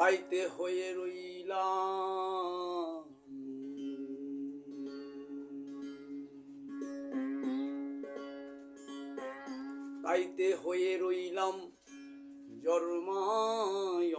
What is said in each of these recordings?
তাইতে হয়ে রইলাম। পাইতে হয়ে রইলাম জন্মায়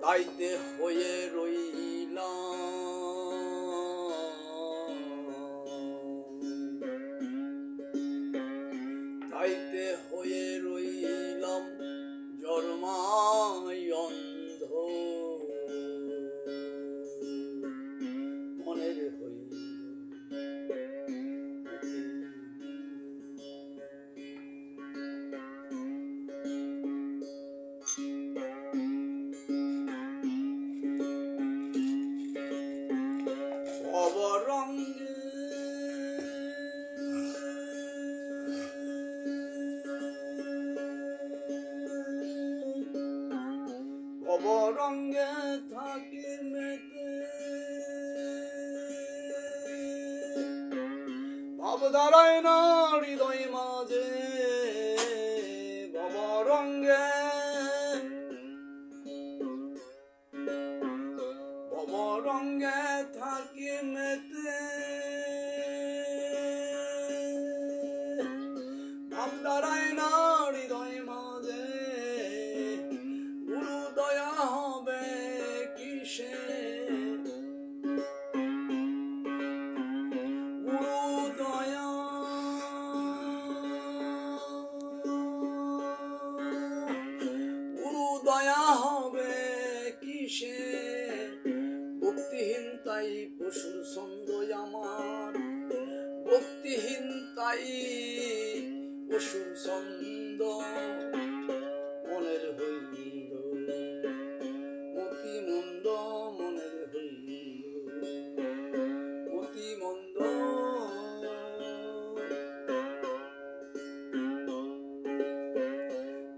তাইতে হয়ে রইলাম। অবরঙ্গে থাকি মেতে। দাঁড়ায় না তাই পশুর ছন্দ আমার। ভক্তিহীন তাই পশুর ছন্দ। মনের হইল মতি মন্দ মনের হইল মতি মন্দ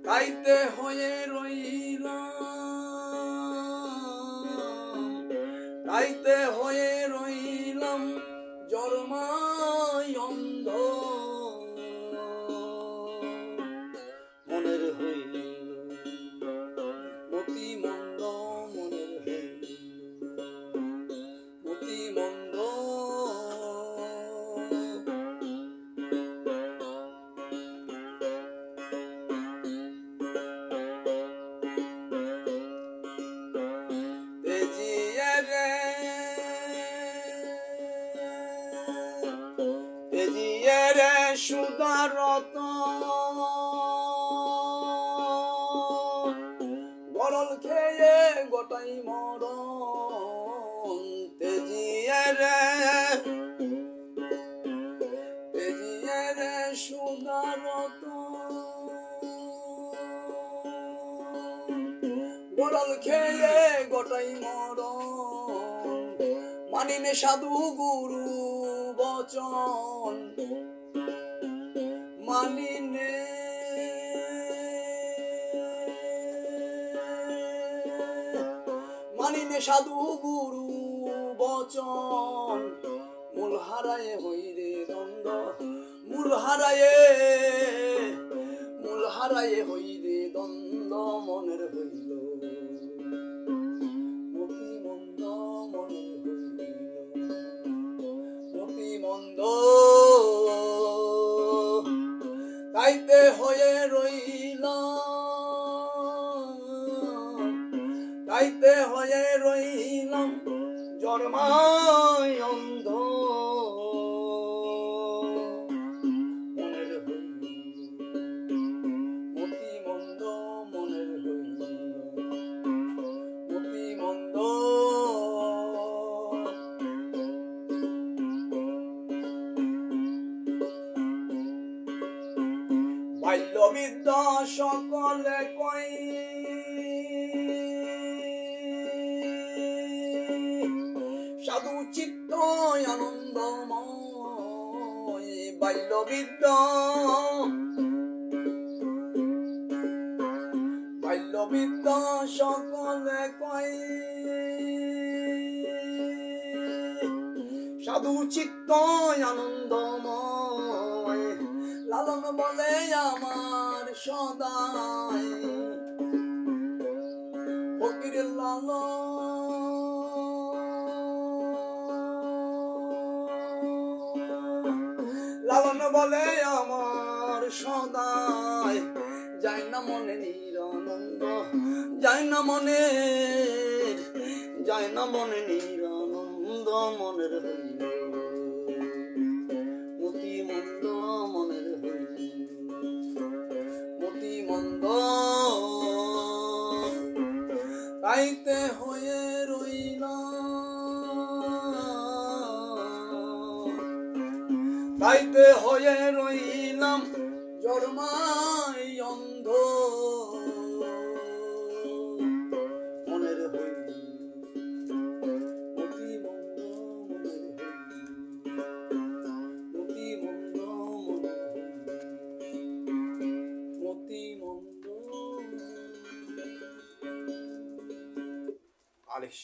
তাইতে হয়ে রইলাম তাইতে হয়ে রইলাম জন্মায় গোটাই মরণ তেজিয়ে রে তেজিয়ে রে সুদারত। গরল খেয়ে গোটাই মরণ, মানিনে সাধু গুরু বচন, মানিনে সাধু গুরু বচন। মূল হারায়ে হইরে দ্বন্দ্ব মূল হারায়ে মূল হারায়ে হইরে দ্বন্দ্ব। জন্মায় মনের মতি মন্দ মনের মতি মন্দ সকলে কই সাধু চিত্ত আনন্দময় বাল্য বিদ্যা বাল্য বিদ্যা সকলে কই সাধু চিত্ত আনন্দময়, লালন বলে আমার সদাই ফকির লালন বলে আমার সদাই। যাই না মনে নিরানন্দ যাই না মনে যাই না মনে নিরানন্দ মনের হইল তাইতে হয়ে রইলাম জন্মাই